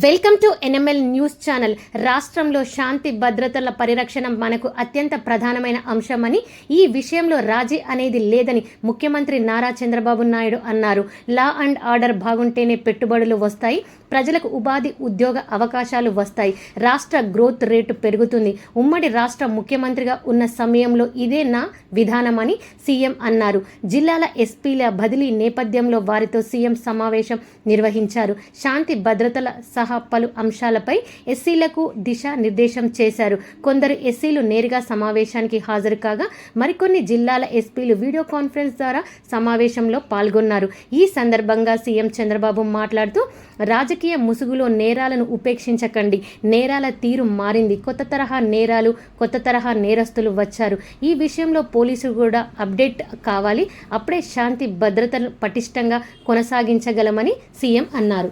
Welcome to NML news channel. రాష్ట్రంలో శాంతి భద్రతల పరిరక్షణ మనకు అత్యంత ప్రధానమైన అంశమని ఈ విషయంలో రాజీ అనేది లేదని ముఖ్యమంత్రి నారా చంద్రబాబు నాయుడు అన్నారు. లా అండ్ ఆర్డర్ బాగుంటేనే పెట్టుబడులు వస్తాయి ప్రజలకు ఉపాధి ఉద్యోగ అవకాశాలు వస్తాయి రాష్ట్ర గ్రోత్ రేటు పెరుగుతుంది. ఉమ్మడి రాష్ట్ర ముఖ్యమంత్రిగా ఉన్న సమయంలో ఇదే నా విధానమని సీఎం అన్నారు. జిల్లాల ఎస్పీల బదిలీ నేపథ్యంలో వారితో సీఎం సమావేశం నిర్వహించారు. శాంతి భద్రతల సహా పలు అంశాలపై ఎస్సీలకు దిశా నిర్దేశం చేశారు. కొందరు ఎస్సీలు నేరుగా సమావేశానికి హాజరు కాగా మరికొన్ని జిల్లాల ఎస్పీలు వీడియో కాన్ఫరెన్స్ ద్వారా సమావేశంలో పాల్గొన్నారు. ఈ సందర్భంగా సీఎం చంద్రబాబు మాట్లాడుతూ రాజకీయ ముసుగులో నేరాలను ఉపేక్షించకండి. నేరాల తీరు మారింది. కొత్త తరహా నేరాలు కొత్త తరహా నేరస్తులు వచ్చారు. ఈ విషయంలో పోలీసులు కూడా అప్డేట్ కావాలి. అప్పుడే శాంతి భద్రతను పటిష్టంగా కొనసాగించగలమని సీఎం అన్నారు.